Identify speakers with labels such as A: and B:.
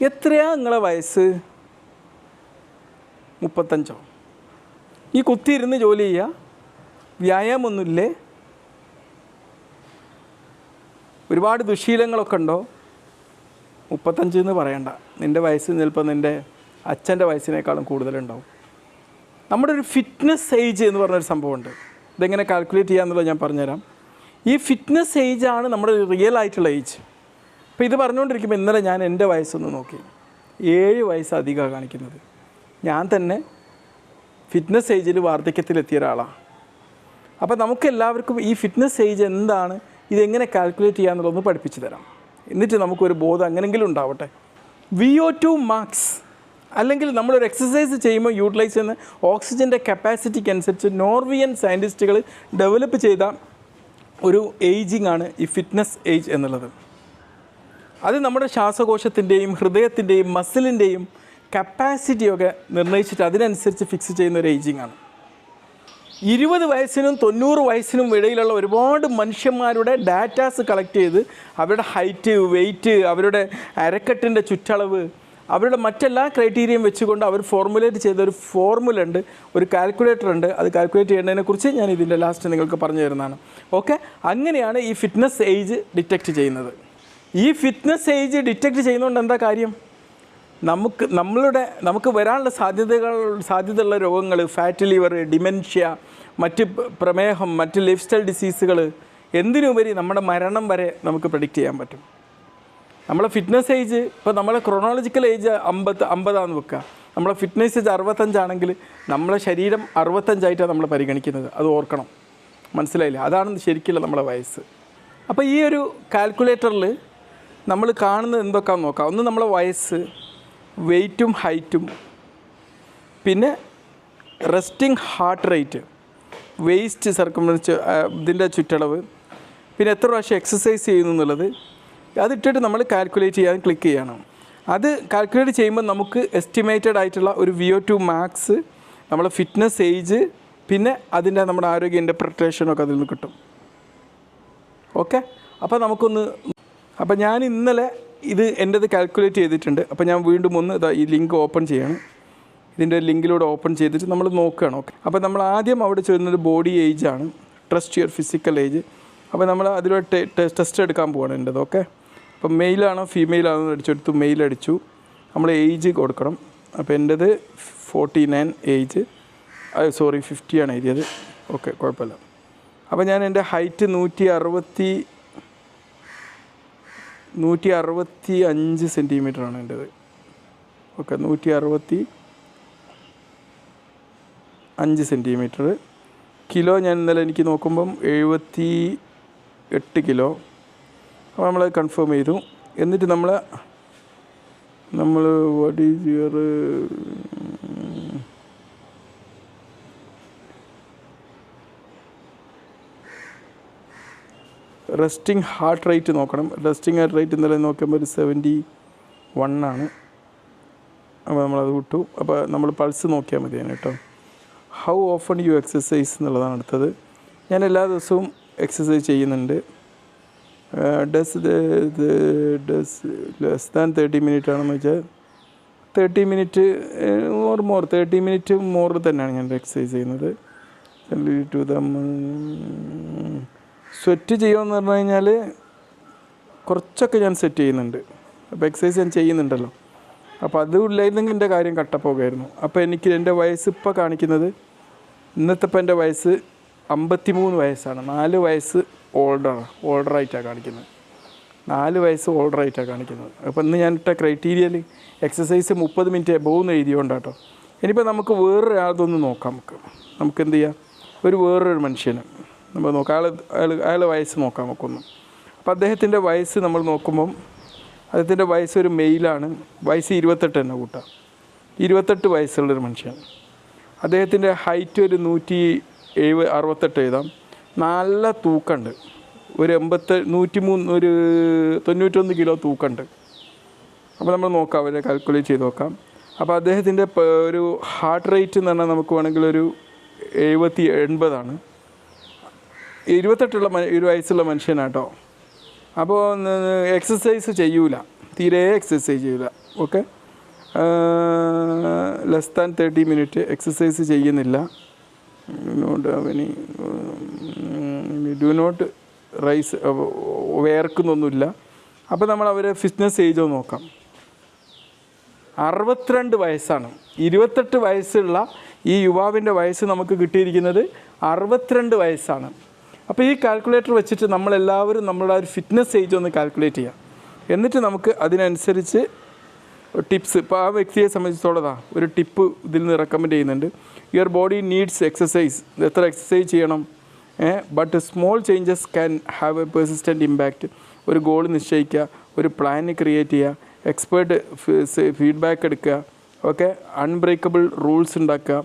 A: എത്രയാ നിങ്ങളെ വയസ്സ്? മുപ്പത്തഞ്ചോ. ഈ കുത്തിയിരുന്ന് ജോലി ചെയ്യുക വ്യായാമൊന്നുമില്ലേ ഒരുപാട് ദുശീലങ്ങളൊക്കെ ഉണ്ടോ? മുപ്പത്തഞ്ച് എന്ന് പറയണ്ട. നിന്റെ വയസ്സ് ചിലപ്പോൾ നിന്റെ അച്ഛന്റെ വയസ്സിനേക്കാളും കൂടുതലുണ്ടാവും. നമ്മുടെ ഒരു ഫിറ്റ്നസ് ഏജ് എന്ന് പറഞ്ഞൊരു സംഭവമുണ്ട്. ഇതെങ്ങനെ കാൽക്കുലേറ്റ് ചെയ്യാമെന്നുള്ളത് ഞാൻ പറഞ്ഞുതരാം. ഈ ഫിറ്റ്നസ് ഏജാണ് നമ്മുടെ റിയൽ ആയിട്ടുള്ള ഏജ്. അപ്പോൾ ഇത് പറഞ്ഞുകൊണ്ടിരിക്കുമ്പോൾ ഇന്നലെ ഞാൻ എന്റെ വയസ്സൊന്ന് നോക്കി. ഏഴ് വയസ്സ് കാണിക്കുന്നത്. ഞാൻ തന്നെ ഫിറ്റ്നസ് ഏജിൽ വാർദ്ധക്യത്തിലെത്തിയ ഒരാളാണ് അപ്പോൾ നമുക്ക് എല്ലാവർക്കും ഈ ഫിറ്റ്നസ് ഏജ് എന്താണ്? ഇതെങ്ങനെ കാൽക്കുലേറ്റ് ചെയ്യാന്നുള്ളതൊന്ന് പഠിപ്പിച്ചു തരാം. എന്നിട്ട് നമുക്കൊരു ബോധം അങ്ങനെങ്കിലും ഉണ്ടാവട്ടെ. വി ഒ ടു മാർക്സ് അല്ലെങ്കിൽ നമ്മളൊരു എക്സസൈസ് ചെയ്യുമ്പോൾ യൂട്ടിലൈസ് ചെയ്യുന്ന ഓക്സിജന്റെ കപ്പാസിറ്റിക്ക് അനുസരിച്ച് നോർവിയൻ സയന്റിസ്റ്റുകൾ ഡെവലപ്പ് ചെയ്ത ഒരു ഏജിങ് ആണ് ഈ ഫിറ്റ്നസ് ഏജ് എന്നുള്ളത്. അത് നമ്മുടെ ശ്വാസകോശത്തിന്റെയും ഹൃദയത്തിന്റെയും മസിലിന്റെയും കപ്പാസിറ്റിയൊക്കെ നിർണയിച്ചിട്ട് അതിനനുസരിച്ച് ഫിക്സ് ചെയ്യുന്ന ഒരു ഏജിങ് ആണ്. ഇരുപത് വയസ്സിനും തൊണ്ണൂറ് വയസ്സിനും ഇടയിലുള്ള ഒരുപാട് മനുഷ്യന്മാരുടെ ഡാറ്റാസ് കളക്ട് ചെയ്ത് അവരുടെ ഹൈറ്റ് വെയ്റ്റ് അവരുടെ അരക്കെട്ടിന്റെ ചുറ്റളവ് അവരുടെ മറ്റെല്ലാ ക്രൈറ്റീരിയയും വെച്ചുകൊണ്ട് അവർ ഫോർമുലേറ്റ് ചെയ്ത ഒരു ഫോർമുല ഉണ്ട് ഒരു കാൽക്കുലേറ്റർ ഉണ്ട്. അത് കാൽക്കുലേറ്റ് ചെയ്യുന്നതിനെക്കുറിച്ച് ഞാൻ ഇതിന്റെ ലാസ്റ്റ് നിങ്ങൾക്ക് പറഞ്ഞു തരുന്നതാണ്. ഓക്കെ അങ്ങനെയാണ് ഈ ഫിറ്റ്നസ് ഏജ് ഡിറ്റക്റ്റ് ചെയ്യുന്നത്. ഈ ഫിറ്റ്നസ് ഏജ് ഡിറ്റക്റ്റ് ചെയ്യുന്നതുകൊണ്ട് എന്താ കാര്യം? നമുക്ക് നമ്മളുടെ നമുക്ക് വരാനുള്ള സാധ്യതകൾ സാധ്യതയുള്ള രോഗങ്ങൾ ഫാറ്റ് ലിവർ ഡിമെൻഷ്യ മറ്റ് പ്രമേഹം മറ്റ് ലൈഫ് സ്റ്റൈൽ ഡിസീസുകൾ എന്തിനുപരി നമ്മുടെ മരണം വരെ നമുക്ക് പ്രഡിക്റ്റ് ചെയ്യാൻ പറ്റും. നമ്മളെ ഫിറ്റ്നസ് ഏജ് ഇപ്പോൾ നമ്മളെ ക്രോണോളജിക്കൽ ഏജ് അമ്പത് അമ്പതാന്ന് വെക്കുക നമ്മളെ ഫിറ്റ്നസ് ഏജ് അറുപത്തഞ്ചാണെങ്കിൽ നമ്മളെ ശരീരം അറുപത്തഞ്ചായിട്ടാണ് നമ്മൾ പരിഗണിക്കുന്നത്. അത് ഓർക്കണം. മനസ്സിലായില്ല? അതാണ് ശരിക്കുള്ള നമ്മളെ വയസ്സ്. അപ്പോൾ ഈ ഒരു കാൽക്കുലേറ്ററിൽ നമ്മൾ കാണുന്നത് എന്തൊക്കെയാണെന്ന് നോക്കാം. ഒന്ന് നമ്മളെ വയസ്സ് വെയ്റ്റും ഹൈറ്റും പിന്നെ resting heart rate waist circumference ഇതിന്റെ ചുറ്റളവ്. പിന്നെ എത്ര പ്രാവശ്യം എക്സസൈസ് ചെയ്യുന്നു എന്നുള്ളത് അതിട്ടിട്ട് നമ്മൾ കാൽക്കുലേറ്റ് ചെയ്യാൻ ക്ലിക്ക് ചെയ്യണം. അത് കാൽക്കുലേറ്റ് ചെയ്യുമ്പോൾ നമുക്ക് എസ്റ്റിമേറ്റഡ് ആയിട്ടുള്ള ഒരു വി ഒ ടു മാക്സ് നമ്മളെ ഫിറ്റ്നസ് ഏജ് പിന്നെ അതിന്റെ നമ്മുടെ ആരോഗ്യ ഇന്റർപ്രിട്ടേഷനൊക്കെ അതിൽ നിന്ന് കിട്ടും. ഓക്കെ അപ്പോൾ നമുക്കൊന്ന് അപ്പോൾ ഞാൻ ഇന്നലെ ഇത് എന്റെത് കാൽക്കുലേറ്റ് ചെയ്തിട്ടുണ്ട്. അപ്പോൾ ഞാൻ വീണ്ടും ഒന്ന് ഇതാ ഈ ലിങ്ക് ഓപ്പൺ ചെയ്യണം. ഇതിന്റെ ലിങ്കിലൂടെ ഓപ്പൺ ചെയ്തിട്ട് നമ്മൾ നോക്കുകയാണ്. ഓക്കെ അപ്പോൾ നമ്മൾ ആദ്യം അവിടെ ചെയ്യുന്നത് ബോഡി ഏജ് ആണ്. ട്രസ്റ്റ് യുവർ ഫിസിക്കൽ ഏജ് അപ്പോൾ നമ്മൾ അതിലൂടെ ടെസ്റ്റ് എടുക്കാൻ പോവാണ് എന്റെത് ഓക്കെ അപ്പം മെയിലാണോ ഫീമെയിലാണോ എന്ന് അടിച്ചെടുത്തു മെയിൽ അടിച്ചു. നമ്മൾ ഏജ് കൊടുക്കണം. അപ്പോൾ എന്റെത് ഫോർട്ടി നയൻ ഏജ് സോറി ഫിഫ്റ്റിയാണ് എഴുതിയത്. ഓക്കെ കുഴപ്പമില്ല. അപ്പോൾ ഞാൻ എന്റെ ഹൈറ്റ് നൂറ്റി അറുപത്തി നൂറ്റി അറുപത്തി അഞ്ച് സെന്റിമീറ്ററാണ് എന്റെത്. ഓക്കെ നൂറ്റി അറുപത്തി അഞ്ച് സെന്റിമീറ്റർ കിലോ ഞാൻ ഇന്നലെ എനിക്ക് നോക്കുമ്പം എഴുപത്തി എട്ട് കിലോ. അപ്പോൾ നമ്മൾ കൺഫേം ചെയ്തു. എന്നിട്ട് നമ്മൾ നമ്മൾ what is your resting heart rate നോക്കണം. റെസ്റ്റിംഗ് ഹാർട്ട് റേറ്റ് ഇന്നലെ നോക്കുമ്പോൾ ഒരു സെവന്റി വൺ ആണ്. അപ്പോൾ നമ്മളത് വിട്ടു. അപ്പോൾ നമ്മൾ പൾസ് നോക്കിയാൽ മതി അതിന് കേട്ടോ. ഹൗ ഓഫൺ യു എക്സസൈസ് എന്നുള്ളതാണ് അടുത്തത്. ഞാൻ എല്ലാ ദിവസവും എക്സസൈസ് ചെയ്യുന്നുണ്ട്. Does does less than thirty minute ആണെന്ന് വെച്ചാൽ thirty minute more more thirty minute more തന്നെയാണ് ഞാൻ എക്സസൈസ് ചെയ്യുന്നത്. ടു ദ സ്വെറ്റ് ചെയ്യുമെന്ന് പറഞ്ഞു കഴിഞ്ഞാൽ കുറച്ചൊക്കെ ഞാൻ സെറ്റ് ചെയ്യുന്നുണ്ട്. അപ്പോൾ എക്സസൈസ് ഞാൻ ചെയ്യുന്നുണ്ടല്ലോ. അപ്പോൾ അത് ഇല്ലായിരുന്നെങ്കിൽ എന്റെ കാര്യം കട്ടപ്പോകായിരുന്നു അപ്പോൾ എനിക്ക് എന്റെ വയസ്സ് ഇപ്പോൾ കാണിക്കുന്നത് ഇന്നത്തെ ഇപ്പം എന്റെ വയസ്സ് അമ്പത്തി മൂന്ന് വയസ്സാണ്. നാല് വയസ്സ് ഓൾഡറാണ് ഓൾഡറായിട്ടാണ് കാണിക്കുന്നത്. നാല് വയസ്സ് ഓൾഡറായിട്ടാണ് കാണിക്കുന്നത്. അപ്പോൾ ഇന്ന് ഞാൻ ഇട്ട ക്രൈറ്റീരിയയിൽ എക്സസൈസ് മുപ്പത് മിനിറ്റ് എബോന്ന് എഴുതിയോണ്ടാട്ടോ. ഇനിയിപ്പോൾ നമുക്ക് വേറൊരാളതൊന്ന് നോക്കാം നമുക്ക്. നമുക്ക് എന്ത് ചെയ്യാം? ഒരു വേറൊരു മനുഷ്യന്. നമ്മൾ നോക്കാം. അയാൾ അയാൾ അയാളെ വയസ്സ് നോക്കാം നമുക്കൊന്ന്. അപ്പോൾ അദ്ദേഹത്തിന്റെ വയസ്സ് നമ്മൾ നോക്കുമ്പം അദ്ദേഹത്തിന്റെ വയസ്സ് ഒരു മെയിലാണ്. വയസ്സ് ഇരുപത്തെട്ട് തന്നെ കൂട്ടാം ഇരുപത്തെട്ട് വയസ്സുള്ളൊരു മനുഷ്യനാണ് അദ്ദേഹത്തിന്റെ ഹൈറ്റ് ഒരു നൂറ്റി എഴുപ അറുപത്തെട്ട് എഴുതാം. നല്ല തൂക്കമുണ്ട്. ഒരു എൺപത്തി നൂറ്റി മൂന്ന് ഒരു തൊണ്ണൂറ്റൊന്ന് കിലോ തൂക്കമുണ്ട്. അപ്പോൾ നമ്മൾ നോക്കാം അവരെ കാൽക്കുലേറ്റ് ചെയ്ത് നോക്കാം. അപ്പോൾ അദ്ദേഹത്തിന്റെ ഒരു ഹാർട്ട് റേറ്റ് എന്ന് പറഞ്ഞാൽ നമുക്ക് വേണമെങ്കിൽ ഒരു എഴുപത്തി എൺപതാണ്. ഇരുപത്തെട്ടുള്ള ഒരു വയസ്സുള്ള മനുഷ്യനാട്ടോ. അപ്പോൾ എക്സസൈസ് ചെയ്യൂല. തീരെ എക്സസൈസ് ചെയ്യൂല. Okay less than thirty minute exercise ചെയ്യുന്നില്ല. നോട്ട് അവനി ഡു നോട്ട് റൈസ് വേർക്കുന്നൊന്നുമില്ല. അപ്പോൾ നമ്മൾ അവരെ ഫിറ്റ്നസ് ഏജ് നോക്കാം. അറുപത്തിരണ്ട് വയസ്സാണ്. ഇരുപത്തെട്ട് വയസ്സുള്ള ഈ യുവാവിന്റെ വയസ്സ് നമുക്ക് കിട്ടിയിരിക്കുന്നത് അറുപത്തിരണ്ട് വയസ്സാണ്. അപ്പോൾ ഈ കാൽക്കുലേറ്റർ വെച്ചിട്ട് നമ്മളെല്ലാവരും നമ്മളുടെ ഒരു ഫിറ്റ്നസ് ഏജ് ഒന്ന് കാൽക്കുലേറ്റ് ചെയ്യാം. എന്നിട്ട് നമുക്ക് അതിനനുസരിച്ച് ടിപ്സ് ഇപ്പോൾ ആ വ്യക്തിയെ സംബന്ധിച്ചിടത്തോളം ഒരു ടിപ്പ് ഇതിൽ നിന്ന് റെക്കമെൻഡ് ചെയ്യുന്നുണ്ട്. യുവർ ബോഡി നീഡ്സ് എക്സസൈസ് എത്ര എക്സസൈസ് ചെയ്യണം? But small changes can have a persistent impact ഒരു ഗോൾ നിശ്ചയിക്കുക ഒരു പ്ലാൻ ക്രിയേറ്റ് ചെയ്യുക എക്സ്പേർട്ട് ഫീഡ്ബാക്ക് എടുക്കുക ഓക്കെ അൺബ്രേക്കബിൾ റൂൾസ് ഉണ്ടാക്കുക.